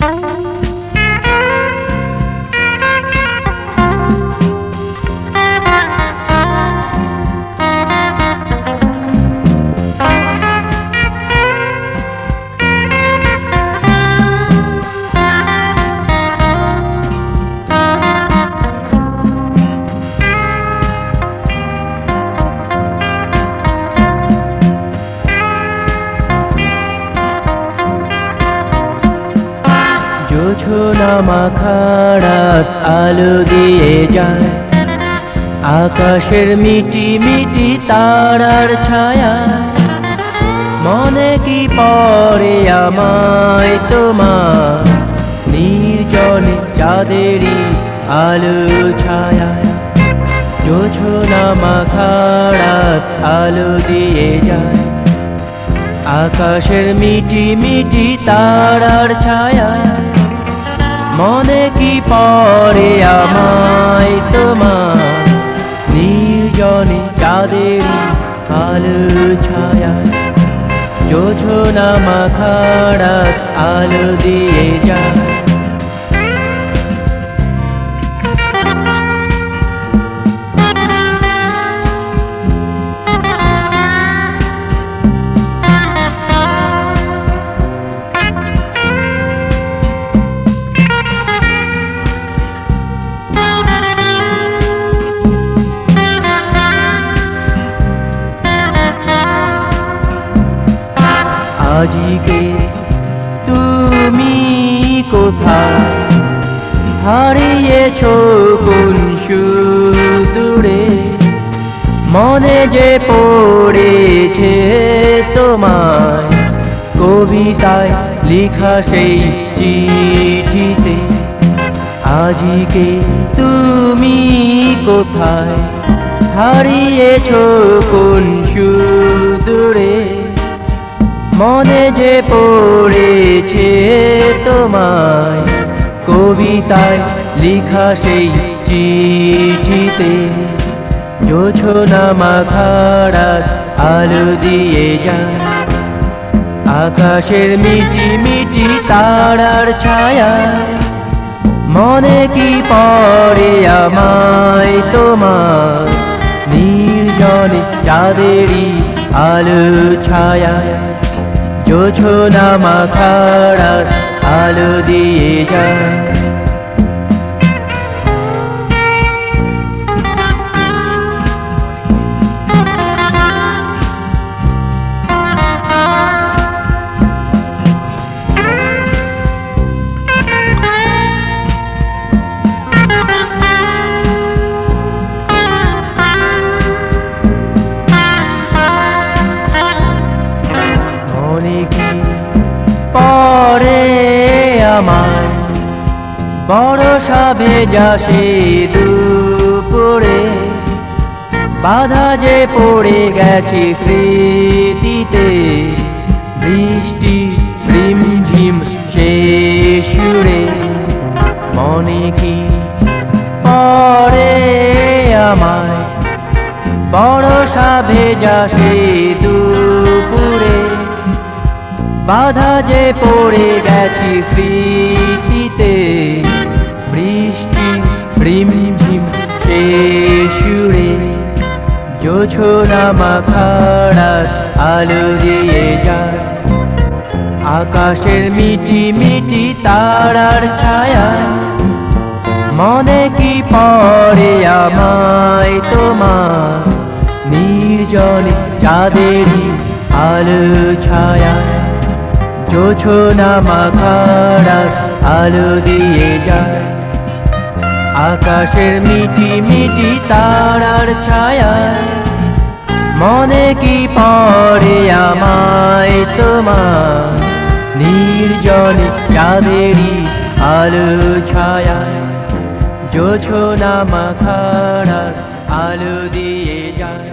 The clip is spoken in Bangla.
Bye. জোছনা মাখারাত আলো দিয়ে যায়। আকাশের মিটি মিটি তারার ছায়া। মনে কি পড়ে আমায় তোমার? নির্জনে চাঁদেরই আলো ছায়া জোছনা মাখারাত আলো দিয়ে যায়। আকাশের মিটি মিটি তারার ছায়া মনে কি পড়ে আমায় তোমার? নির্জনে চাঁদের আলো ছায়া যোজনা মাখারাত আলো দিয়ে যায়। আজকে তুমি কোথায়? হারিয়েছ কোন সুদূরে? মনে যে পড়েছে তোমায়, কবিতায় লিখা সেই চিঠিতে, আজকে তুমি কোথায়? হারিয়েছ কোন সুদূরে? মনে যে পড়েছে তোমায়, কবিতায় লেখা সেই চিঠিতে জোছনা মাখারাত আলো দিয়ে যায়। আকাশের মিটি মিটি তারার ছায়া মনে কি পড়ে আমায় তোমার, নির্জনে চাঁদেরই আলো ছায়া জোছনা মাখারার আলো দিয়ে যায়। আমার। বড় সাবে যাসে দুপুরে, বাধা যে পড়ে গেছে স্মৃতিতে। বৃষ্টি, রিমঝিম সে সুরে, মনে কি পরে আমায়? বড় সাবে যাসে দুপুরে বাধা যে পড়ে গেছি স্মৃতিতে। বৃষ্টি রিমঝিম সে সুরে জোছনা মাখারাত আলো দিয়ে যায়। আকাশের মিটি মিটি তারার ছায়া, মনে কি পড়ে আমায় তোমার? নির্জনে চাঁদেরই আলো ছায়া। জোছনা মাখারাত আলো দিয়ে যায়। আকাশের মিটি মিটি তারার ছায়া। মনে কি পড়ে আমায় তোমার? নির্জনে চাঁদেরই আলো ছায়া জোছনা মাখারার আলো দিয়ে যায়।